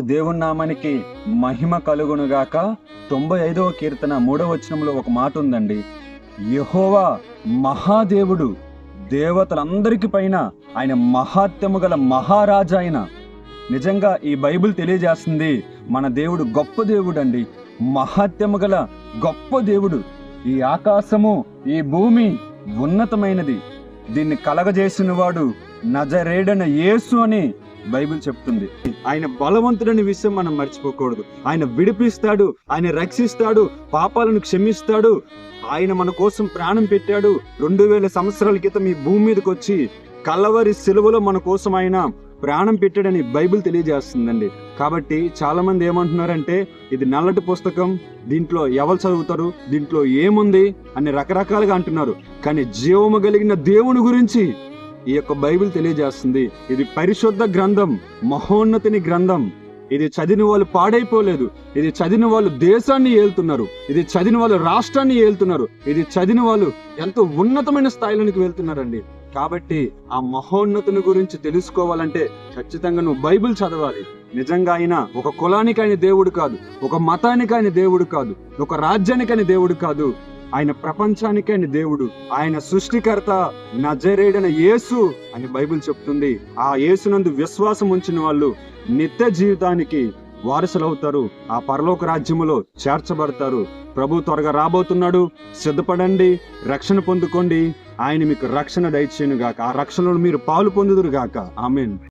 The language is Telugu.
దేవుని నామానికి మహిమ కలుగునుగాక. తొంభై ఐదవ కీర్తన మూడవ వచనంలో ఒక మాట ఉందండి. యహోవా మహాదేవుడు దేవతలందరికీ పైన ఆయన మహాత్యము గల మహారాజా ఆయన నిజంగా ఈ బైబిల్ తెలియజేస్తుంది మన దేవుడు గొప్ప దేవుడు అండి మహాత్యము గల గొప్ప దేవుడు. ఈ ఆకాశము ఈ భూమి ఉన్నతమైనది. దీన్ని కలగజేసిన వాడు నజరేడన యేసు అని బైబిల్ చెప్తుంది. ఆయన బలవంతుడని విషయం మనం మర్చిపోకూడదు. ఆయన విడిపిస్తాడు ఆయన రక్షిస్తాడు పాపాలను క్షమిస్తాడు. ఆయన మన కోసం ప్రాణం పెట్టాడు. రెండు వేల సంవత్సరాల క్రితం ఈ భూమి మీదకి వచ్చి కలవరి సిలువలో మన కోసం ఆయన ప్రాణం పెట్టాడని బైబిల్ తెలియజేస్తుందండి. కాబట్టి చాలా మంది ఏమంటున్నారంటే ఇది నల్లటి పుస్తకం దీంట్లో ఎవరు చదువుతారు దీంట్లో ఏముంది అని రకరకాలుగా అంటున్నారు. కానీ జీవము కలిగిన దేవుని గురించి ఈ యొక్క బైబిల్ తెలియజేస్తుంది. ఇది పరిశుద్ధ గ్రంథం మహోన్నతిని గ్రంథం. ఇది చదివిన వాళ్ళు పాడైపోలేదు. ఇది చదివిన వాళ్ళు దేశాన్ని ఏలుతున్నారు. ఇది చదివిన వాళ్ళు రాష్ట్రాన్ని ఏలుతున్నారు. ఇది చదివిన వాళ్ళు ఎంతో ఉన్నతమైన స్థాయిలోనికి వెళ్తున్నారండి. కాబట్టి ఆ మహోన్నతుని గురించి తెలుసుకోవాలంటే ఖచ్చితంగా నువ్వు బైబిల్ చదవాలి. నిజంగా ఆయన ఒక కులానికి ఆయన దేవుడు కాదు ఒక మతానికి ఆయన దేవుడు కాదు ఒక రాజ్యానికి ఆయన దేవుడు కాదు. ఆయన ప్రపంచానికి ఆయన దేవుడు. ఆయన సృష్టికర్త నజరేడన యేసు అని బైబిల్ చెప్తుంది. ఆ యేసునందు విశ్వాసం ఉంచిన వాళ్ళు నిత్య జీవితానికి వారసులవుతారు. ఆ పరలోక రాజ్యములో చేర్చబడతారు. ప్రభు త్వరగా రాబోతున్నాడు. సిద్ధపడండి. రక్షణ పొందుకోండి. ఆయన మీకు రక్షణ దయచేయను గాక ఆ రక్షణలో మీరు పాలు పొందుదురు గాక ఆమెన్.